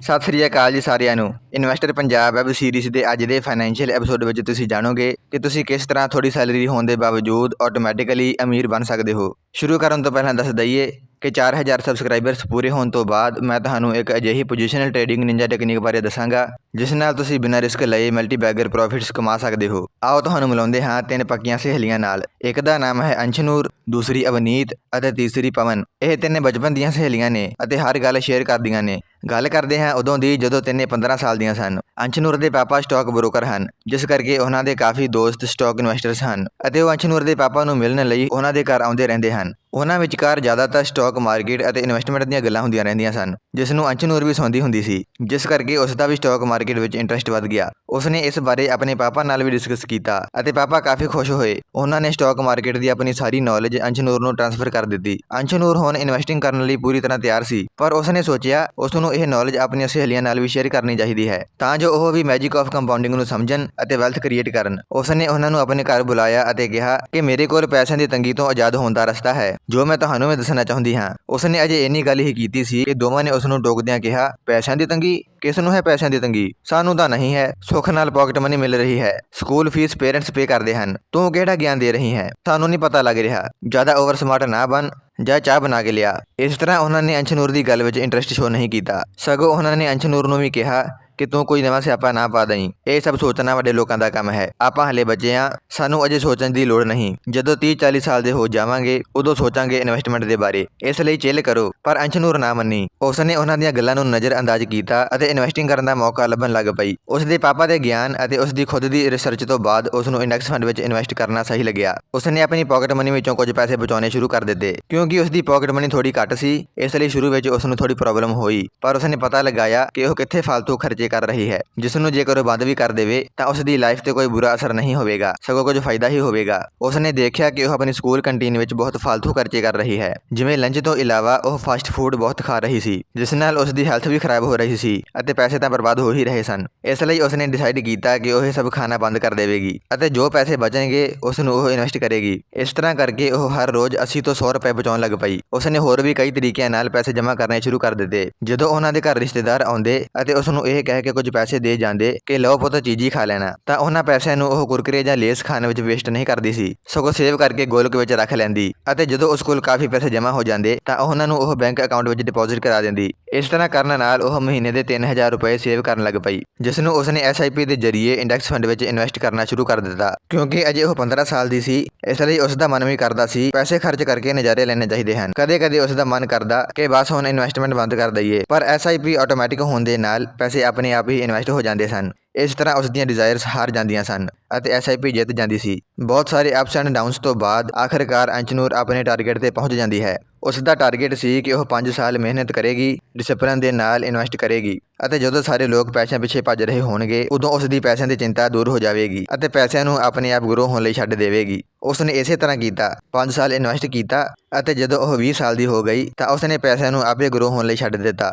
ਸਤਿ ਸ੍ਰੀ ਅਕਾਲ ਜੀ ਸਾਰਿਆਂ ਨੂੰ। ਇਨਵੈਸਟਰ ਪੰਜਾਬ ਵੈਬ ਸੀਰੀਜ਼ ਦੇ ਅੱਜ ਦੇ ਫਾਈਨੈਂਸ਼ੀਅਲ ਐਪੀਸੋਡ ਵਿੱਚ ਤੁਸੀਂ ਜਾਣੋਗੇ ਕਿ ਤੁਸੀਂ ਕਿਸ ਤਰ੍ਹਾਂ ਥੋੜੀ ਸੈਲਰੀ ਹੋਣ ਦੇ ਬਾਵਜੂਦ ਆਟੋਮੈਟਿਕਲੀ ਅਮੀਰ ਬਣ ਸਕਦੇ ਹੋ। ਸ਼ੁਰੂ ਕਰਨ ਤੋਂ ਪਹਿਲਾਂ ਦੱਸ ਦਈਏ ਕਿ 4000 ਸਬਸਕ੍ਰਾਈਬਰਸ ਪੂਰੇ ਹੋਣ ਤੋਂ ਬਾਅਦ ਮੈਂ ਤੁਹਾਨੂੰ ਇੱਕ ਅਜਿਹੀ ਪੋਜੀਸ਼ਨਲ ਟ੍ਰੇਡਿੰਗ ਨਿੰਜਾ ਟੈਕਨੀਕ ਬਾਰੇ ਦੱਸਾਂਗਾ ਜਿਸ ਨਾਲ ਤੁਸੀਂ ਬਿਨਾਂ ਰਿਸਕ ਲਏ ਮਲਟੀ ਬੈਗਰ ਪ੍ਰੋਫਿਟਸ ਕਮਾ ਸਕਦੇ ਹੋ। ਆਓ ਤੁਹਾਨੂੰ ਮਿਲਾਉਂਦੇ ਹਾਂ ਤਿੰਨ ਪੱਕੀਆਂ ਸਹੇਲੀਆਂ ਨਾਲ। ਇੱਕ ਦਾ ਨਾਮ ਹੈ ਅੰਸ਼ਨੂਰ, ਦੂਸਰੀ ਅਵਨੀਤ ਅਤੇ ਤੀਸਰੀ ਪਵਨ। ਇਹ ਤਿੰਨੇ ਬਚਪਨ ਦੀਆਂ ਸਹੇਲੀਆਂ ਨੇ ਅਤੇ ਹਰ ਗੱਲ ਸ਼ੇਅਰ ਕਰਦੀਆਂ ਨੇ। ਗੱਲ ਕਰਦੇ ਹਾਂ ਉਦੋਂ ਦੀ ਜਦੋਂ ਤਿੰਨੇ 15 ਸਾਲ ਦੀਆਂ ਸਨ। ਅੰਸ਼ਨੂਰ ਦੇ ਪਾਪਾ ਸਟਾਕ ਬ੍ਰੋਕਰ ਹਨ, ਜਿਸ ਕਰਕੇ ਉਹਨਾਂ ਦੇ ਕਾਫੀ ਦੋਸਤ ਸਟਾਕ ਇਨਵੈਸਟਰਸ ਹਨ ਅਤੇ ਉਹ ਅੰਸ਼ਨੂਰ ਦੇ ਪਾਪਾ ਨੂੰ ਮਿਲਣ ਲਈ ਉਹਨਾਂ ਦੇ ਘਰ ਆਉਂਦੇ ਰਹਿੰਦੇ ਹਨ। ਉਹਨਾਂ ਵਿਚਕਾਰ ਜ਼ਿਆਦਾਤਰ ਸਟਾਕ ਮਾਰਕੀਟ ਅਤੇ ਇਨਵੈਸਟਮੈਂਟ ਦੀਆਂ ਗੱਲਾਂ ਹੁੰਦੀਆਂ ਰਹਿੰਦੀਆਂ ਸਨ, ਜਿਸ ਨੂੰ ਅੰਸ਼ਨੂਰ ਵੀ ਸੁਣਦੀ ਹੁੰਦੀ ਸੀ, ਜਿਸ ਕਰਕੇ ਉਸ ਦਾ ਵੀ ਸਟਾਕ ਮਾਰਕੀਟ ਵਿੱਚ ਇੰਟਰਸਟ ਵੱਧ ਗਿਆ। ਉਸਨੇ ਇਸ ਬਾਰੇ ਆਪਣੇ ਪਾਪਾ ਨਾਲ ਵੀ ਡਿਸਕਸ ਕੀਤਾ ਅਤੇ ਪਾਪਾ ਕਾਫੀ ਖੁਸ਼ ਹੋਏ। ਉਹਨਾਂ ਨੇ ਸਟਾਕ ਮਾਰਕੀਟ ਦੀ ਆਪਣੀ ਸਾਰੀ ਨੌਲੇਜ ਅੰਸ਼ਨੂਰ ਨੂੰ ਟ੍ਰਾਂਸਫਰ ਕਰ ਦਿੱਤੀ। ਅੰਸ਼ਨੂਰ ਹੁਣ ਇਨਵੈਸਟਿੰਗ ਕਰਨ ਲਈ ਪੂਰੀ ਤਰ੍ਹਾਂ ਤਿਆਰ ਸੀ, ਪਰ ਉਸਨੇ ਸੋਚਿਆ ਉਸ ਨੂੰ ਇਹ ਨੌਲੇਜ ਆਪਣੀਆਂ ਸਹੇਲੀਆਂ ਨਾਲ ਵੀ ਸ਼ੇਅਰ ਕਰਨੀ ਚਾਹੀਦੀ ਹੈ, ਤਾਂ ਜੋ ਉਹ ਵੀ ਮੈਜਿਕ ਆਫ ਕੰਪਾਊਂਡਿੰਗ ਨੂੰ ਸਮਝਣ ਅਤੇ ਵੈਲਥ ਕ੍ਰੀਏਟ ਕਰਨ। ਉਸਨੇ ਉਹਨਾਂ ਨੂੰ ਆਪਣੇ ਘਰ ਬੁਲਾਇਆ ਅਤੇ ਕਿਹਾ ਕਿ ਮੇਰੇ ਕੋਲ ਪੈਸਿਆਂ ਦੀ ਤੰਗੀ ਤੋਂ ਆਜ਼ਾਦ ਹੋਣ ਦਾ ਰਸਤਾ ਹੈ, ਜੋ ਮੈਂ ਤੁਹਾਨੂੰ ਮੈਂ ਦੱਸਣਾ ਚਾਹੁੰਦੀ ਹਾਂ। ਉਸਨੇ ਅਜੇ ਇੰਨੀ ਗੱਲ ਹੀ ਕੀਤੀ ਸੀ ਕਿ ਦੋਵਾਂ ਨੇ ਉਸ ਨੂੰ ਟੋਕਦਿਆਂ ਕਿਹਾ, ਪੈਸਿਆਂ ਦੀ ਤੰਗੀ? ਕਿਸ ਨੂੰ ਹੈ ਪੈਸਿਆਂ ਦੀ ਤੰਗੀ? ਸਾਨੂੰ ਤਾਂ ਨਹੀਂ ਹੈ, ਸੁੱਖ ਨਾਲ ਪਾਕਟ ਮਨੀ ਮਿਲ ਰਹੀ ਹੈ। ਸਕੂਲ ਫੀਸ ਪੇਰੈਂਟਸ ਪੇ ਕਰਦੇ ਹਨ। ਤੂੰ ਕਿਹੜਾ ਗਿਆਨ ਦੇ ਰਹੀ ਹੈ? ਸਾਨੂੰ ਨਹੀਂ ਪਤਾ ਲੱਗ ਰਿਹਾ। ਜ਼ਿਆਦਾ ਓਵਰ ਸਮਾਰਟ ਨਾ ਬਣ, ਜਾਂ ਚਾਹ ਬਣਾ ਕੇ ਲਿਆ। ਇਸ ਤਰ੍ਹਾਂ ਉਹਨਾਂ ਨੇ ਅੰਸ਼ਨੂਰ ਦੀ ਗੱਲ ਵਿੱਚ ਇੰਟਰਸਟ ਸ਼ੋ ਨਹੀਂ ਕੀਤਾ। ਸਗੋਂ ਉਹਨਾਂ ਨੇ ਅੰਸ਼ਨੂਰ ਨੂੰ ਵੀ ਕਿਹਾ ਕਿ ਤੂੰ ਕੋਈ ਨਵਾਂ ਸਿਆਪਾ ਨਾ ਪਾ ਦਈ। ਇਹ ਸਭ ਸੋਚਣਾ ਵੱਡੇ ਲੋਕਾਂ ਦਾ ਕੰਮ ਹੈ। ਆਪਾਂ ਹਲੇ ਬੱਚੇ ਆ। ਸਾਨੂੰ ਅਜੇ ਸੋਚਣ ਦੀ ਲੋੜ ਨਹੀਂ। ਜਦੋਂ 30 40 ਸਾਲ ਦੇ ਹੋ ਜਾਵਾਂਗੇ, ਉਦੋਂ ਸੋਚਾਂਗੇ ਇਨਵੈਸਟਮੈਂਟ ਦੇ ਬਾਰੇ। ਇਸ ਲਈ ਚਿੱਲ ਕਰੋ। ਪਰ ਅੰਸ਼ਨੂਰ ਨਾ ਮੰਨੀ। ਉਸਨੇ ਉਹਨਾਂ ਦੀਆਂ ਗੱਲਾਂ ਨੂੰ ਨਜ਼ਰ ਅੰਦਾਜ਼ ਕੀਤਾ ਅਤੇ ਇਨਵੈਸਟਿੰਗ ਕਰਨ ਦਾ ਮੌਕਾ ਲੱਭਣ ਲੱਗ ਪਈ। ਉਸ ਦੇ ਪਾਪਾ ਦੇ ਗਿਆਨ ਅਤੇ ਉਸ ਦੀ ਖੁਦ ਦੀ ਰਿਸਰਚ ਤੋਂ ਬਾਅਦ ਉਸ ਨੂੰ ਇੰਡੈਕਸ ਫੰਡ ਵਿੱਚ ਇਨਵੈਸਟ ਕਰਨਾ ਸਹੀ ਲੱਗਿਆ। ਉਸਨੇ ਆਪਣੀ ਪਾਕਟ ਮਨੀ ਵਿੱਚੋਂ ਕੁਝ ਪੈਸੇ ਬਚਾਉਣੇ ਸ਼ੁਰੂ ਕਰ ਦਿੱਤੇ। ਕਿਉਂਕਿ ਉਸ ਦੀ ਪਾਕਟ ਮਨੀ ਥੋੜੀ ਘੱਟ ਸੀ, ਇਸ ਲਈ ਸ਼ੁਰੂ ਵਿੱਚ ਉਸ ਨੂੰ ਥੋੜੀ ਪ੍ਰੋਬਲਮ ਹੋਈ। ਪਰ ਉਸਨੇ ਪਤਾ ਲਗਾਇਆ ਕਿ ਉਹ ਕਿੱਥੇ ਫालतू ਖਰਚੇ ਕਰ ਰਹੀ ਹੈ। ਜਿਸ ਨੂੰ ਜੇਕਰ ਉਹ ਬੰਦ ਵੀ ਕਰ ਦੇਵੇ, ਤਾਂ ਉਸ ਦੀ ਲਾਈਫ ਤੇ ਕੋਈ ਬੁਰਾ ਅਸਰ ਨਹੀਂ ਹੋਵੇਗਾ, ਸਗੋਂ ਕੁਝ ਫਾਇਦਾ ਹੀ ਹੋਵੇਗਾ। ਉਸਨੇ ਦੇਖਿਆ ਕਿ ਉਹ ਆਪਣੀ ਸਕੂਲ ਕੰਟੀਨ ਵਿੱਚ ਬਹੁਤ ਫालतू ਖਰਚੇ ਕਰ ਰਹੀ ਹੈ। ਜਿਵੇਂ ਲੰਚ ਤੋਂ ਇਲਾਵਾ ਉਹ ਫਾਸਟ ਫੂਡ ਬਹੁਤ ਖਾ ਰਹੀ ਸੀ, ਜਿਸ ਨਾਲ ਉਸ ਦੀ ਹੈਲਥ ਵੀ ਖਰਾਬ ਹੋ ਰਹੀ ਸੀ, ਅਤੇ ਪੈਸੇ ਤਾਂ ਬਰਬਾਦ ਹੋ ਹੀ ਰਹੇ ਸਨ। ਇਸ ਲਈ ਉਸਨੇ ਡਿਸਾਈਡ ਕੀਤਾ ਕਿ ਉਹ ਇਹ ਸਭ ਖਾਣਾ ਬੰਦ ਕਰ ਦੇਵੇਗੀ, ਅਤੇ ਜੋ ਪੈਸੇ ਬਚਣਗੇ ਉਸ ਨੂੰ ਉਹ ਇਨਵੈਸਟ ਕਰੇਗੀ। ਇਸ ਤਰ੍ਹਾਂ ਕਰਕੇ ਉਹ ਹਰ ਰੋਜ਼ 80 ਤੋਂ 100 ਰੁਪਏ ਬਚਾਉਣ ਲੱਗ ਪਈ। ਉਸਨੇ ਹੋਰ ਵੀ ਕਈ ਤਰੀਕਿਆਂ ਨਾਲ ਪੈਸੇ ਜਮ੍ਹਾਂ ਕਰਨੇ ਸ਼ੁਰੂ ਕਰ ਦਿੱਤੇ। ਜਦੋਂ ਉਹਨਾਂ ਦੇ ਘਰ ਰਿਸ਼ਤੇਦਾਰ ਆਉਂਦੇ, ਅਤੇ ਉਸ ਨੂੰ ਇਹ ਕਹਿ ਕੇ ਕੁਝ ਪੈਸੇ ਦੇ ਜਾਂਦੇ ਕਿ ਲਓ ਪੁੱਤ ਚੀਜ਼ੀ ਖਾ ਲੈਣਾ, ਤਾਂ ਉਹਨਾਂ ਪੈਸਿਆਂ ਨੂੰ ਉਹ ਕੁਰਕਰੇ ਜਾਂ ਲੇਸ ਖਾਣ ਵਿੱਚ ਵੇਸਟ ਨਹੀਂ ਕਰਦੀ ਸੀ। ਸਗੋਂ ਸੇਵ ਕਰਕੇ ਗੋਲਕ ਵਿੱਚ ਰੱਖ ਲੈਂਦੀ ਅਤੇ ਜਦੋਂ ਉਸ ਕੋਲ ਕਾਫੀ ਪੈਸੇ ਜਮ੍ਹਾਂ ਹੋ ਜਾਂਦੇ, ਤਾਂ ਉਹਨਾਂ ਨੂੰ ਉਹ ਬੈਂਕ ਅਕਾਊਂਟ ਵਿੱਚ ਡਿਪੋਜ਼ਿਟ ਕਰਾ ਦਿੰਦੀ। ਇਸ ਤਰ੍ਹਾਂ ਕਰਨ ਨਾਲ ਉਹ ਮਹੀਨੇ ਦੇ 3000 ਰੁਪਏ ਸੇਵ ਕਰਨ ਲੱਗ ਪਈ ਜਿਸ ਨੂੰ ਉਸਨੇ SIP ਦੇ ਜ਼ਰੀਏ ਇੰਡੈਕਸ ਫੰਡ ਵਿੱਚ ਇਨਵੈਸਟ ਕਰਨਾ ਸ਼ੁਰੂ ਕਰ ਦਿੱਤਾ। ਕਿਉਂਕਿ ਅਜੇ ਉਹ 15 ਸਾਲ ਦੀ ਸੀ, ਇਸ ਲਈ ਉਸ ਦਾ ਮਨ ਵੀ ਕਰਦਾ ਸੀ, ਪੈਸੇ ਖਰਚ ਕਰਕੇ ਨਜ਼ਾਰੇ ਲੈਣੇ ਚਾਹੀਦੇ ਹਨ। ਕਦੇ-ਕਦੇ ਉਸ ਦਾ ਮਨ ਕਰਦਾ ਕਿ ਬਸ ਹੁਣ ਇਨਵੈਸਟਮੈਂਟ ਬੰਦ ਕਰ ਦਈਏ, ਪਰ SIP ਆਟੋਮੈਟਿਕ ਹੋਣ ਦੇ ਨਾਲ ਪੈਸੇ ਆਪਣੇ ਆਪਣੇ ਆਪ ਹੀ ਇਨਵੈਸਟ ਹੋ ਜਾਂਦੇ ਸਨ। ਇਸ ਤਰ੍ਹਾਂ ਉਸ ਦੀਆਂ ਡਿਜ਼ਾਇਰਸ ਹਾਰ ਜਾਂਦੀਆਂ ਸਨ ਅਤੇ SIP ਜਿੱਤ ਜਾਂਦੀ ਸੀ। ਬਹੁਤ ਸਾਰੇ ਅਪਸ ਐਂਡ ਡਾਊਨਸ ਤੋਂ ਬਾਅਦ ਆਖਰਕਾਰ ਅੰਚਨੂਰ ਆਪਣੇ ਟਾਰਗੇਟ ਤੇ ਪਹੁੰਚ ਜਾਂਦੀ ਹੈ। ਉਸ ਦਾ ਟਾਰਗੇਟ ਸੀ ਕਿ ਉਹ 5 ਸਾਲ ਮਿਹਨਤ ਕਰੇਗੀ ਡਿਸਪਲਨ ਦੇ ਨਾਲ ਇਨਵੈਸਟ ਕਰੇਗੀ ਅਤੇ ਜਦੋਂ ਸਾਰੇ ਲੋਕ ਪੈਸਿਆਂ ਪਿੱਛੇ ਭੱਜ ਰਹੇ ਹੋਣਗੇ, ਉਦੋਂ ਉਸ ਦੀ ਪੈਸਿਆਂ ਦੀ ਚਿੰਤਾ ਦੂਰ ਹੋ ਜਾਵੇਗੀ ਅਤੇ ਪੈਸਿਆਂ ਨੂੰ ਆਪਣੇ ਆਪ ਗਰੋ ਹੋਣ ਲਈ ਛੱਡ ਦੇਵੇਗੀ। ਉਸ ਨੇ ਇਸੇ ਤਰ੍ਹਾਂ ਕੀਤਾ 5 ਸਾਲ ਇਨਵੈਸਟ ਕੀਤਾ ਅਤੇ ਜਦੋਂ ਉਹ 20 ਸਾਲ ਦੀ ਹੋ ਗਈ ਤਾਂ ਉਸ ਨੇ ਪੈਸਿਆਂ ਨੂੰ ਆਪੇ ਗਰੋ ਹੋਣ ਲਈ ਛੱਡ ਦਿੱਤਾ।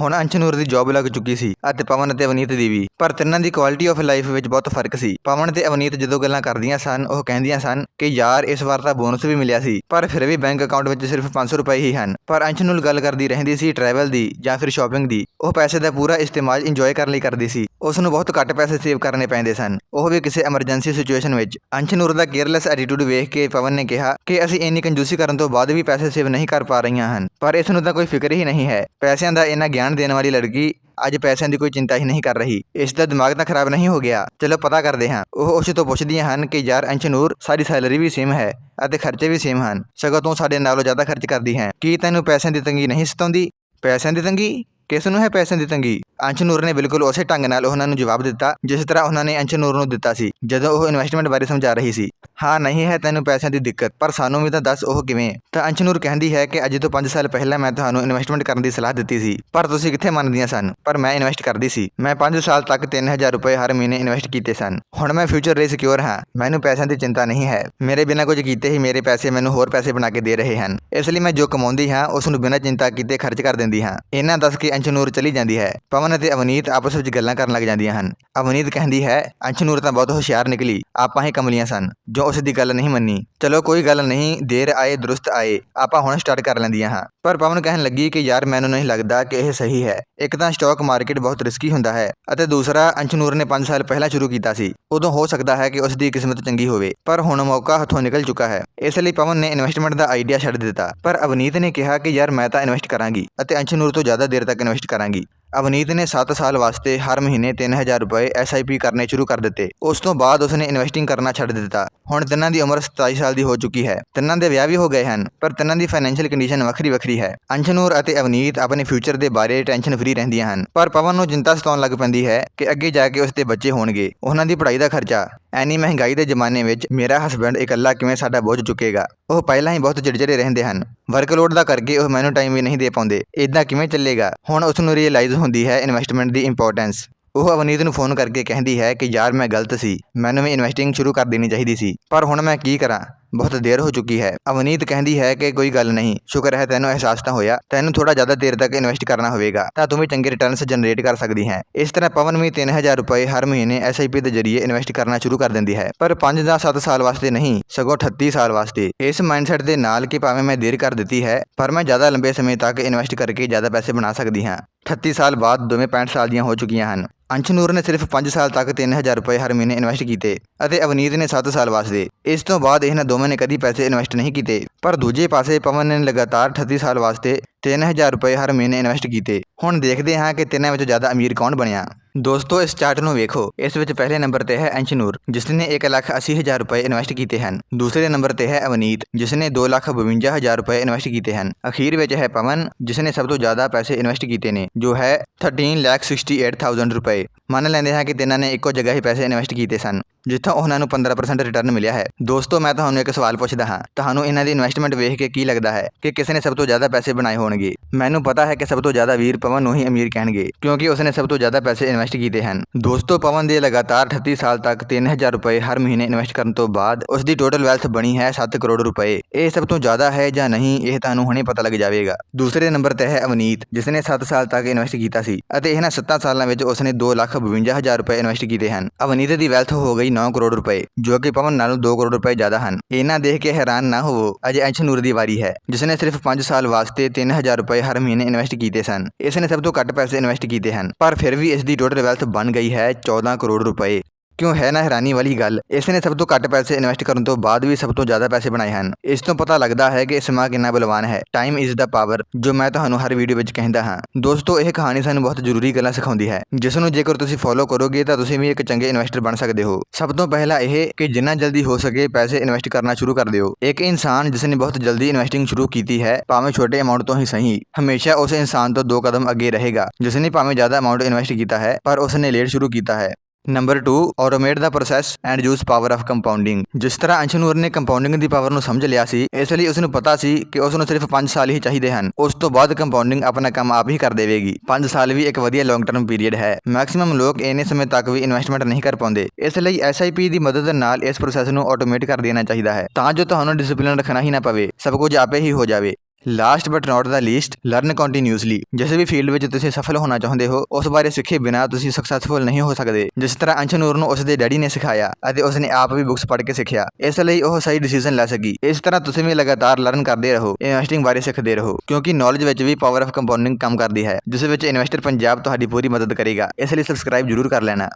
ਹੁਣ ਅੰਸ਼ਨੂਰ ਦੀ ਜੌਬ ਲੱਗ ਚੁੱਕੀ ਸੀ ਅਤੇ ਪਵਨ ਅਤੇ ਅਵਨੀਤ ਦੀ ਵੀ। ਪਰ ਤਿੰਨਾਂ ਦੀ ਕੁਆਲਿਟੀ ਆਫ ਲਾਈਫ ਵਿੱਚ ਬਹੁਤ ਫ਼ਰਕ ਸੀ। ਪਵਨ ਤੇ ਅਵਨੀਤ ਜਦੋਂ ਗੱਲਾਂ ਕਰਦੀਆਂ ਸਨ, ਉਹ ਕਹਿੰਦੀਆਂ ਸਨ ਕਿ ਯਾਰ, ਇਸ ਵਾਰ ਤਾਂ ਬੋਨਸ ਵੀ ਮਿਲਿਆ ਸੀ, ਪਰ ਫਿਰ ਵੀ ਬੈਂਕ ਅਕਾਊਂਟ ਵਿੱਚ ਸਿਰਫ 500 ਰੁਪਏ ਹੀ ਹਨ। ਪਰ ਅੰਸ਼ਨੂਰ ਗੱਲ ਕਰਦੀ ਰਹਿੰਦੀ ਸੀ ਟਰੈਵਲ ਦੀ ਜਾਂ ਫਿਰ ਸ਼ਾਪਿੰਗ ਦੀ। ਉਹ ਪੈਸੇ ਦਾ ਪੂਰਾ ਇਸਤੇਮਾਲ ਇੰਜੋਏ ਕਰਨ ਲਈ ਕਰਦੀ ਸੀ। ਉਸ ਨੂੰ ਬਹੁਤ ਘੱਟ ਪੈਸੇ ਸੇਵ ਕਰਨੇ ਪੈਂਦੇ ਸਨ। ਉਹ ਵੀ ਕਿਸੇ ਐਮਰਜੈਂਸੀ ਸਿਚੁਏਸ਼ਨ ਵਿੱਚ। ਅੰਸ਼ਨੂਰ ਦਾ ਕੇਅਰਲੈਸ ਐਟੀਟਿਊਡ ਵੇਖ ਕੇ ਪਵਨ ਨੇ ਕਿਹਾ ਕਿ ਅਸੀਂ ਇੰਨੀ ਕੰਜੂਸੀ ਕਰਨ ਤੋਂ ਬਾਅਦ ਵੀ ਪੈਸੇ ਸੇਵ ਨਹੀਂ ਕਰ ਪਾ ਰਹੀਆਂ ਹਨ। ਪਰ ਇਸ ਨੂੰ ਤਾਂ ਕੋਈ ਫਿਕਰ ਹੀ ਨਹੀਂ ਹੈ। ਪੈਸਿਆਂ ਦਾ ਇੰਨਾ ਗਿਆਨ ਦੇਣ ਵਾਲੀ ਲੜਕੀ ਅੱਜ ਪੈਸਿਆਂ ਦੀ ਕੋਈ ਚਿੰਤਾ ਹੀ ਨਹੀਂ ਕਰ ਰਹੀ। ਇਸ ਦਾ ਦਿਮਾਗ ਤਾਂ ਖਰਾਬ ਨਹੀਂ ਹੋ ਗਿਆ। ਚਲੋ ਪਤਾ ਕਰਦੇ ਹਾਂ। ਉਹ ਉਸ ਤੋਂ ਪੁੱਛਦੀਆਂ ਹਨ ਕਿ ਯਾਰ ਅੰਸ਼ਨੂਰ, ਸਾਡੀ ਸੈਲਰੀ ਵੀ ਸੇਮ ਹੈ ਅਤੇ ਖਰਚੇ ਵੀ ਸੇਮ ਹਨ। ਸਗੋਂ ਤੂੰ ਸਾਡੇ ਨਾਲੋਂ ਜ਼ਿਆਦਾ ਖਰਚ ਕਰਦੀ ਹੈ। ਕੀ ਤੈਨੂੰ ਪੈਸਿਆਂ ਦੀ ਤੰਗੀ ਨਹੀਂ ਸਤਾਉਂਦੀ? ਪੈਸਿਆਂ ਦੀ ਤੰਗੀ? ਕਿਸ ਨੂੰ ਹੈ ਪੈਸਿਆਂ ਦੀ ਤੰਗੀ? ਅੰਸ਼ਨੂਰ ਨੇ ਬਿਲਕੁਲ ਉਸੇ ਢੰਗ ਨਾਲ ਉਹਨਾਂ ਨੂੰ ਜਵਾਬ ਦਿੱਤਾ, ਜਿਸ ਤਰ੍ਹਾਂ ਉਹਨਾਂ ਨੇ ਅੰਸ਼ਨੂਰ ਨੂੰ ਦਿੱਤਾ ਸੀ, ਜਦੋਂ ਉਹ ਇਨਵੈਸਟਮੈਂਟ ਬਾਰੇ ਸਮਝਾ ਰਹੀ ਸੀ। ਹਾਂ, ਨਹੀਂ ਹੈ ਤੈਨੂੰ ਪੈਸਿਆਂ ਦੀ ਦਿੱਕਤ, ਪਰ ਸਾਨੂੰ ਵੀ ਤਾਂ ਦੱਸ ਉਹ ਕਿਵੇਂ? ਤਾਂ ਅੰਸ਼ਨੂਰ ਕਹਿੰਦੀ ਹੈ ਕਿ ਅੱਜ ਤੋਂ 5 ਸਾਲ ਪਹਿਲਾਂ ਮੈਂ ਤੁਹਾਨੂੰ ਇਨਵੈਸਟਮੈਂਟ ਕਰਨ ਦੀ ਸਲਾਹ ਦਿੱਤੀ ਸੀ, ਪਰ ਤੁਸੀਂ ਕਿੱਥੇ ਮੰਨਦੀਆਂ ਸਨ? ਪਰ ਮੈਂ ਇਨਵੈਸਟ ਕਰਦੀ ਸੀ। ਮੈਂ 5 ਸਾਲ ਤੱਕ 3000 ਰੁਪਏ ਹਰ ਮਹੀਨੇ ਇਨਵੈਸਟ ਕੀਤੇ ਸਨ। ਹੁਣ ਮੈਂ ਫਿਊਚਰ ਲਈ ਸਿਕਿਉਰ ਹਾਂ। ਮੈਨੂੰ ਪੈਸਿਆਂ ਦੀ ਚਿੰਤਾ ਨਹੀਂ ਹੈ। ਮੇਰੇ ਬਿਨਾਂ ਕੁਝ ਕੀਤੇ ਹੀ ਮੇਰੇ ਪੈਸੇ ਮੈਨੂੰ ਹੋਰ ਪੈਸੇ ਬਣਾ ਕੇ ਦੇ ਰਹੇ ਹਨ। ਇਸ ਲਈ ਮੈਂ ਜੋ ਕਮਾਉਂਦੀ ਹਾਂ, ਉਸ ਨੂੰ ਬਿਨਾਂ ਚਿੰਤਾ ਕੀਤੇ ਖਰਚ ਕਰ ਦਿੰਦੀ ਹਾਂ। ਇਹਨਾਂ ਦੱਸ ਕੇ ਅੰਸ਼ਨੂਰ ਚਲੀ ਜਾਂਦੀ ਹੈ। ਪਵਨ ਅਤੇ ਅਵਨੀਤ ਆਪਸ ਵਿੱਚ ਗੱਲਾਂ ਕਰਨ ਲੱਗ ਜਾਂਦੀਆਂ ਹਨ। ਅਵਨੀਤ ਕਹਿੰਦੀ ਹੈ, ਅੰਸ਼ਨੂਰ ਤਾਂ ਬਹੁਤ ਹੁਸ਼ਿਆਰ ਨਿਕਲੀ। ਆਪਾਂ ਹੀ ਕਮਲੀਆਂ ਸਨ। ਜੋ ਉਸ ਦੀ ਗੱਲ ਨਹੀਂ ਮੰਨੀ। ਚਲੋ ਕੋਈ ਗੱਲ ਨਹੀਂ, ਦੇਰ ਆਏ, ਦਰੁਸਤ ਆਏ। ਆਪਾਂ ਹੁਣ ਸਟਾਰਟ ਕਰ ਲੈਂਦੀਆਂ ਹਾਂ। ਪਰ ਪਵਨ ਕਹਿਣ ਲੱਗੀ ਕਿ ਯਾਰ ਮੈਨੂੰ ਨਹੀਂ ਲੱਗਦਾ ਕਿ ਇਹ ਸਹੀ ਹੈ। ਇੱਕ ਤਾਂ ਸਟਾਕ ਮਾਰਕੀਟ ਬਹੁਤ ਰਿਸਕੀ ਹੁੰਦਾ ਹੈ ਅਤੇ ਦੂਸਰਾ ਅੰਸ਼ਨੂਰ ਨੇ 5 ਸਾਲ ਪਹਿਲਾਂ ਸ਼ੁਰੂ ਕੀਤਾ ਸੀ। ਉਦੋਂ ਹੋ ਸਕਦਾ ਹੈ ਕਿ ਉਸ ਦੀ ਕਿਸਮਤ ਚੰਗੀ ਹੋਵੇ, ਪਰ ਹੁਣ ਮੌਕਾ ਹੱਥੋਂ ਨਿਕਲ ਚੁੱਕਾ ਹੈ। ਇਸ ਲਈ ਪਵਨ ਨੇ ਇਨਵੈਸਟਮੈਂਟ ਦਾ ਆਈਡੀਆ ਛੱਡ ਦਿੱਤਾ। ਪਰ ਅਵਨੀਤ ਨੇ ਕਿਹਾ ਕਿ ਯਾਰ ਮੈਂ ਤਾਂ ਇਨਵੈਸਟ ਕਰਾਂਗੀ ਅਤੇ ਅੰਸ਼ਨੂਰ ਤੋਂ ਜ਼ਿਆਦਾ ਦੇਰ ਤੱਕ ਇਨਵੈਸਟ ਕਰਾਂਗੀ। ਅਵਨੀਤ ਨੇ 7 ਸਾਲ ਵਾਸਤੇ ਹਰ ਮਹੀਨੇ 3000 ਰੁਪਏ ਐਸਆਈਪੀ ਕਰਨੇ ਸ਼ੁਰੂ ਕਰ ਦਿੱਤੇ। ਉਸ ਤੋਂ ਬਾਅਦ ਉਸਨੇ ਇਨਵੈਸਟਿੰਗ ਕਰਨਾ ਛੱਡ ਦਿੱਤਾ। ਹੁਣ ਤਿੰਨਾਂ ਦੀ ਉਮਰ 27 ਸਾਲ ਦੀ ਹੋ ਚੁੱਕੀ ਹੈ। ਤਿੰਨਾਂ ਦੇ ਵਿਆਹ ਵੀ ਹੋ ਗਏ ਹਨ, ਪਰ ਤਿੰਨਾਂ ਦੀ ਫਾਈਨੈਂਸ਼ੀਅਲ ਕੰਡੀਸ਼ਨ ਵੱਖਰੀ ਵੱਖਰੀ ਹੈ। ਅੰਸ਼ਨੂਰ ਅਤੇ ਅਵਨੀਤ ਆਪਣੇ ਫਿਊਚਰ ਦੇ ਬਾਰੇ ਟੈਨਸ਼ਨ ਫਰੀ ਰਹਿੰਦੀਆਂ ਹਨ। ਪਰ ਪਵਨ ਨੂੰ ਚਿੰਤਾ ਸਤਾਉਣ ਲੱਗ ਪੈਂਦੀ ਹੈ ਕਿ ਅੱਗੇ ਜਾ ਕੇ ਉਸ ਦੇ ਬੱਚੇ ਹੋਣਗੇ। ਉਹਨਾਂ ਦੀ ਪੜ੍ਹਾਈ ਦਾ ਖਰਚਾ ਐਨੀ ਮਹਿੰਗਾਈ ਦੇ ਜ਼ਮਾਨੇ ਵਿੱਚ ਮੇਰਾ ਹਸਬੰਡ ਇਕੱਲਾ ਕਿਵੇਂ ਸਾਡਾ ਬੋਝ ਚੁੱਕੇਗਾ? ਉਹ ਪਹਿਲਾਂ ਹੀ ਬਹੁਤ ਚਿੜਚਿੜੇ ਰਹਿੰਦੇ ਹਨ। ਵਰਕਲੋਡ ਦਾ ਕਰਕੇ ਉਹ ਮੈਨੂੰ ਟਾਈਮ ਵੀ ਨਹੀਂ ਦੇ ਪਾਉਂਦੇ। ਇਦਾਂ ਕਿਵੇਂ ਚੱਲੇਗਾ? ਹੁਣ ਉਸ ਨੂੰ ਰੀਅਲਾਈਜ਼ ਹੁੰਦੀ ਹੈ ਇਨਵੈਸਟਮੈਂਟ ਦੀ ਇੰਪੋਰਟੈਂਸ ਉਹ ਅਵਨੀਤ ਨੂੰ ਫੋਨ ਕਰਕੇ ਕਹਿੰਦੀ ਹੈ ਕਿ ਯਾਰ ਮੈਂ ਗਲਤ ਸੀ। ਮੈਨੂੰ ਵੀ ਇਨਵੈਸਟਿੰਗ ਸ਼ੁਰੂ ਕਰ ਦੇਣੀ ਚਾਹੀਦੀ ਸੀ। ਪਰ ਹੁਣ ਮੈਂ ਕੀ ਕਰਾਂ? ਬਹੁਤ ਦੇਰ ਹੋ ਚੁੱਕੀ ਹੈ। ਅਵਨੀਤ ਕਹਿੰਦੀ ਹੈ ਕਿ ਕੋਈ ਗੱਲ ਨਹੀਂ, ਸ਼ੁਕਰ ਹੈ ਤੈਨੂੰ ਅਹਿਸਾਸ ਤਾਂ ਹੋਇਆ, ਤੈਨੂੰ ਥੋੜਾ ਜ਼ਿਆਦਾ ਦੇਰ ਤੱਕ ਇਨਵੈਸਟ ਕਰਨਾ ਹੋਵੇਗਾ, ਤਾਂ ਤੂੰ ਵੀ ਚੰਗੇ ਰਿਟਰਨਸ ਜਨਰੇਟ ਕਰ ਸਕਦੀ ਹੈ। ਇਸ ਤਰ੍ਹਾਂ ਪਵਨ ਵੀ 3000 ਰੁਪਏ ਹਰ ਮਹੀਨੇ ਐਸਆਈਪੀ ਦੇ ਜ਼ਰੀਏ ਇਨਵੈਸਟ ਕਰਨਾ ਸ਼ੁਰੂ ਕਰ ਦਿੰਦੀ ਹੈ। ਪਰ 5 ਜਾਂ 7 ਸਾਲ ਵਾਸਤੇ ਨਹੀਂ, ਸਗੋਂ 38 ਸਾਲ ਵਾਸਤੇ। ਇਸ ਮਾਈਂਡਸੈਟ ਦੇ ਨਾਲ ਕਿ ਭਾਵੇਂ ਮੈਂ ਦੇਰ ਕਰ ਦਿੱਤੀ ਹੈ, ਪਰ ਮੈਂ ਜ਼ਿਆਦਾ ਲੰਬੇ ਸਮੇਂ ਤੱਕ ਇਨਵੈਸਟ ਕਰਕੇ ਜ਼ਿਆਦਾ ਪੈਸੇ ਬਣਾ ਸਕਦੀ ਹਾਂ। 38 ਸਾਲ ਬਾਅਦ ਦੋਵੇਂ 65 ਸਾਲ ਦੀਆਂ ਹੋ ਚੁੱਕੀਆਂ ਹਨ। ਅੰਸ਼ਨੂਰ ਨੇ ਸਿਰਫ 5 ਸਾਲ ਤੱਕ 3000 ਰੁਪਏ ਹਰ ਮਹੀਨੇ ਇਨਵੈਸਟ ਕੀਤੇ। ਅਤੇ ਅਵਨੀਤ ਨੇ 7 ਸਾਲ ਵਾਸਤੇ। ਇਸ ਤੋਂ ਬਾਅਦ ਇਹਨਾਂ ਦੋਵਾਂ ਨੇ ਕਦੀ ਪੈਸੇ ਇਨਵੈਸਟ ਨਹੀਂ ਕੀਤੇ। ਪਰ ਦੂਜੇ ਪਾਸੇ ਪਵਨ ਨੇ ਲਗਾਤਾਰ 38 ਸਾਲ ਵਾਸਤੇ 3000 ਰੁਪਏ ਹਰ ਮਹੀਨੇ ਇਨਵੈਸਟ ਕੀਤੇ। ਹੁਣ ਦੇਖਦੇ ਹਾਂ ਕਿ ਤਿੰਨਾਂ ਵਿੱਚੋਂ ਜ਼ਿਆਦਾ ਅਮੀਰ ਕੌਣ ਬਣਿਆ। ਦੋਸਤੋ, ਇਸ ਚਾਰਟ ਨੂੰ ਵੇਖੋ। ਇਸ ਵਿੱਚ ਪਹਿਲੇ ਨੰਬਰ ਤੇ ਹੈ ਅੰਸ਼ਨੂਰ ਜਿਸ ਨੇ 180000 ਰੁਪਏ ਇਨਵੈਸਟ ਕੀਤੇ ਹਨ। ਦੂਸਰੇ ਨੰਬਰ ਤੇ ਹੈ ਅਵਨੀਤ ਜਿਸ ਨੇ 252000 ਰੁਪਏ ਇਨਵੈਸਟ ਕੀਤੇ ਹਨ। ਅਖੀਰ ਵਿੱਚ ਹੈ ਪਵਨ ਜਿਸ ਨੇ ਸਭ ਤੋਂ ਜ਼ਿਆਦਾ ਪੈਸੇ ਇਨਵੈਸਟ ਕੀਤੇ ਨੇ, ਜੋ ਹੈ 1368000 ਰੁਪਏ। ਮੰਨ ਲੈਂਦੇ ਹਾਂ ਕਿ ਤਿੰਨਾਂ ਨੇ ਇੱਕੋ ਜਗ੍ਹਾ ਹੀ ਪੈਸੇ ਇਨਵੈਸਟ ਕੀਤੇ ਸਨ, ਜਿੱਥੋਂ ਉਹਨਾਂ ਨੂੰ 15% ਰਿਟਰਨ ਮਿਲਿਆ ਹੈ। ਦੋਸਤੋ, ਮੈਂ ਤੁਹਾਨੂੰ ਇੱਕ ਸਵਾਲ ਪੁੱਛਦਾ ਹਾਂ। ਤੁਹਾਨੂੰ ਇਹਨਾਂ ਦੀ ਇਨਵੈਸਟਮੈਂਟ ਵੇਖ ਕੇ ਕੀ ਲੱਗਦਾ ਹੈ ਕਿ ਕਿਸੇ ਨੇ ਸਭ ਤੋਂ ਜ਼ਿਆਦਾ ਪੈਸੇ ਬਣਾਏ ਹੋਣਗੇ? ਮੈਨੂੰ ਪਤਾ ਹੈ ਕਿ ਸਭ ਤੋਂ ਜ਼ਿਆਦਾ ਵੀਰ ਪਵਨ ਨੂੰ ਹੀ ਅਮੀਰ ਕਹਿਣਗੇ, ਕਿਉਂਕਿ ਉਸਨੇ ਸਭ ਤੋਂ ਜ਼ਿਆਦਾ ਪੈਸੇ ਇਨਵੈਸਟ ਕੀਤੇ ਹਨ। ਦੋਸਤੋ, ਪਵਨ ਦੇ ਲਗਾਤਾਰ 38 ਸਾਲ ਤੱਕ 3000 ਰੁਪਏ ਹਰ ਮਹੀਨੇ ਇਨਵੈਸਟ ਕਰਨ ਤੋਂ ਬਾਅਦ ਉਸ ਦੀ ਟੋਟਲ ਵੈਲਥ ਬਣੀ ਹੈ 7 ਕਰੋੜ ਰੁਪਏ। ਇਹ ਸਭ ਤੋਂ ਜ਼ਿਆਦਾ ਹੈ ਜਾਂ ਨਹੀਂ, ਇਹ ਤੁਹਾਨੂੰ ਹੁਣੇ ਪਤਾ ਲੱਗ ਜਾਵੇਗਾ। ਦੂਸਰੇ ਨੰਬਰ ਤੇ ਹੈ ਅਵਨੀਤ ਜਿਸ ਨੇ 7 ਸਾਲ ਤੱਕ ਇਨਵੈਸਟ ਕੀਤਾ ਸੀ ਅਤੇ ਇਹਨਾਂ 7 ਸਾਲਾਂ ਵਿੱਚ ਉਸਨੇ 252000 ਰੁਪਏ ਇਨਵੈਸਟ ਕੀਤੇ ਹਨ। ਅਵਨੀਤ ਦੀ ਵੈਲਥ ਹੋ ਗਈ 9 ਕਰੋੜ ਰੁਪਏ, ਜੋ ਕਿ ਪਵਨ ਨਾਲੋਂ 2 ਕਰੋੜ ਰੁਪਏ ਜ਼ਿਆਦਾ ਹਨ। ਇਹਨਾਂ ਦੇਖ ਕੇ ਹੈਰਾਨ ਨਾ ਹੋਵੋ, ਅਜੇ ਅੰਸ਼ਨੂਰ ਦੀ ਵਾਰੀ ਹੈ ਜਿਸ ਨੇ ਸਿਰਫ 5 ਸਾਲ ਵਾਸਤੇ 3000 ਰੁਪਏ ਹਰ ਮਹੀਨੇ ਇਨਵੈਸਟ ਕੀਤੇ ਸਨ। ਇਸ ਨੇ ਸਭ ਤੋਂ ਘੱਟ ਪੈਸੇ ਇਨਵੈਸਟ ਕੀਤੇ ਹਨ, ਪਰ ਫਿਰ ਵੀ ਇਸ ਦੀ ਟੋਟਲ ਵੈਲਥ ਬਣ ਗਈ ਹੈ 14 ਕਰੋੜ ਰੁਪਏ। ਕਿਉਂ ਹੈ ਨਾ ਹੈਰਾਨੀ ਵਾਲੀ ਗੱਲ? ਇਸ ਨੇ ਸਭ ਤੋਂ ਘੱਟ ਪੈਸੇ ਇਨਵੈਸਟ ਕਰਨ ਤੋਂ ਬਾਅਦ ਵੀ ਸਭ ਤੋਂ ਜ਼ਿਆਦਾ ਪੈਸੇ ਬਣਾਏ ਹਨ। ਇਸ ਤੋਂ ਪਤਾ ਲੱਗਦਾ ਹੈ ਕਿ ਸਮਾਂ ਕਿੰਨਾ ਬਲਵਾਨ ਹੈ। ਟਾਈਮ ਇਜ਼ ਦਾ ਪਾਵਰ ਜੋ ਮੈਂ ਤੁਹਾਨੂੰ ਹਰ ਵੀਡੀਓ ਵਿੱਚ ਕਹਿੰਦਾ ਹਾਂ। ਦੋਸਤੋ, ਇਹ ਕਹਾਣੀ ਸਾਨੂੰ ਬਹੁਤ ਜ਼ਰੂਰੀ ਗੱਲਾਂ ਸਿਖਾਉਂਦੀ ਹੈ। ਜਿਸ ਨੂੰ ਜੇਕਰ ਤੁਸੀਂ ਫੋਲੋ ਕਰੋਗੇ ਤਾਂ ਤੁਸੀਂ ਵੀ ਇੱਕ ਚੰਗੇ ਇਨਵੈਸਟਰ ਬਣ ਸਕਦੇ ਹੋ। ਸਭ ਤੋਂ ਪਹਿਲਾ ਇਹ ਕਿ ਜਿੰਨਾ ਜਲਦੀ ਹੋ ਸਕੇ ਪੈਸੇ ਇਨਵੈਸਟ ਕਰਨਾ ਸ਼ੁਰੂ ਕਰ ਦਿਓ। ਇੱਕ ਇਨਸਾਨ ਜਿਸ ਨੇ ਬਹੁਤ ਜਲਦੀ ਇਨਵੈਸਟਿੰਗ ਸ਼ੁਰੂ ਕੀਤੀ ਹੈ, ਭਾਵੇਂ ਛੋਟੇ ਅਮਾਉਂਟ ਤੋਂ ਹੀ ਸਹੀ, ਹਮੇਸ਼ਾ ਉਸ ਇਨਸਾਨ ਤੋਂ ਦੋ ਕਦਮ ਅੱਗੇ ਰਹੇਗਾ। ਜਿਸ ਨੇ ਭਾਵੇਂ ਜ਼ਿਆਦਾ ਅਮਾਉਂਟ ਇਨਵੈਸਟ ਕੀਤਾ ਹੈ, ਪਰ ਉਸ ਨੇ ਲੇਟ ਸ਼ੁਰੂ ਕੀਤਾ ਹੈ। Number 2 automate the process and use power of compounding ਜਿਸ ਤਰ੍ਹਾਂ ਅੰਸ਼ਨੂਰ ਨੇ ਕੰਪਾਊਂਡਿੰਗ ਦੀ ਪਾਵਰ ਨੂੰ ਸਮਝ ਲਿਆ ਸੀ, ਇਸ ਲਈ ਉਸ ਨੂੰ ਪਤਾ ਸੀ ਕਿ ਉਸ ਨੂੰ ਸਿਰਫ 5 ਸਾਲ ਹੀ ਚਾਹੀਦੇ ਹਨ। ਉਸ ਤੋਂ ਬਾਅਦ ਕੰਪਾਊਂਡਿੰਗ ਆਪਣਾ ਕੰਮ ਆਪ ਹੀ ਕਰ ਦੇਵੇਗੀ। 5 ਸਾਲ ਵੀ ਇੱਕ ਵਧੀਆ ਲੌਂਗ ਟਰਮ ਪੀਰੀਅਡ ਹੈ। ਮੈਕਸਿਮਮ ਲੋਕ ਇੰਨੇ ਸਮੇਂ ਤੱਕ ਵੀ ਇਨਵੈਸਟਮੈਂਟ ਨਹੀਂ ਕਰ ਪਾਉਂਦੇ। ਇਸ ਲਈ SIP ਦੀ ਮਦਦ ਨਾਲ ਇਸ ਪ੍ਰੋਸੈਸ ਨੂੰ ਆਟੋਮੇਟ ਕਰ ਦੇਣਾ ਚਾਹੀਦਾ ਹੈ। ਤਾਂ ਜੋ ਤੁਹਾਨੂੰ ਡਿਸਪਲਿਨ ਰੱਖਣਾ ਹੀ ਨਾ ਪਵੇ। ਸਭ ਕੁਝ ਆਪੇ ਹੀ ਹੋ ਜਾਵੇ। Last but not the least learn continuously ਜਿਸ ਵੀ ਫੀਲਡ ਵਿੱਚ ਤੁਸੀਂ ਸਫਲ ਹੋਣਾ ਚਾਹੁੰਦੇ ਹੋ, ਉਸ ਬਾਰੇ ਸਿੱਖੇ ਬਿਨਾਂ ਤੁਸੀਂ ਸਕਸੈਸਫੁਲ ਨਹੀਂ ਹੋ ਸਕਦੇ। ਜਿਸ ਤਰ੍ਹਾਂ ਅੰਸ਼ਨੂਰ ਨੂੰ ਉਸ ਦੇ ਡੈਡੀ ਨੇ ਸਿਖਾਇਆ ਅਤੇ ਉਸ ਨੇ ਆਪ ਵੀ ਬੁੱਕਸ ਪੜ੍ਹ ਕੇ ਸਿੱਖਿਆ। ਇਸ ਲਈ ਉਹ ਸਹੀ ਡਿਸੀਜਨ ਲੈ ਸਕੀ। ਇਸ ਤਰ੍ਹਾਂ ਤੁਸੀਂ ਵੀ ਲਗਾਤਾਰ ਲਰਨ ਕਰਦੇ ਰਹੋ ਇਨਵੈਸਟਿੰਗ ਬਾਰੇ ਸਿੱਖਦੇ ਰਹੋ, ਕਿਉਂਕਿ ਨੌਲੇਜ ਵਿੱਚ ਵੀ ਪਾਵਰ ਆਫ ਕੰਪਾਊਂਡਿੰਗ ਕੰਮ ਕਰਦੀ ਹੈ, ਜਿਸ ਵਿੱਚ ਇਨਵੈਸਟਰ ਪੰਜਾਬ ਤੁਹਾਡੀ ਪੂਰੀ ਮਦਦ ਕਰੇਗਾ। ਇਸ ਲਈ ਸਬਸਕ੍ਰਾਈਬ ਜ਼ਰੂਰ ਕਰ ਲੈਣਾ।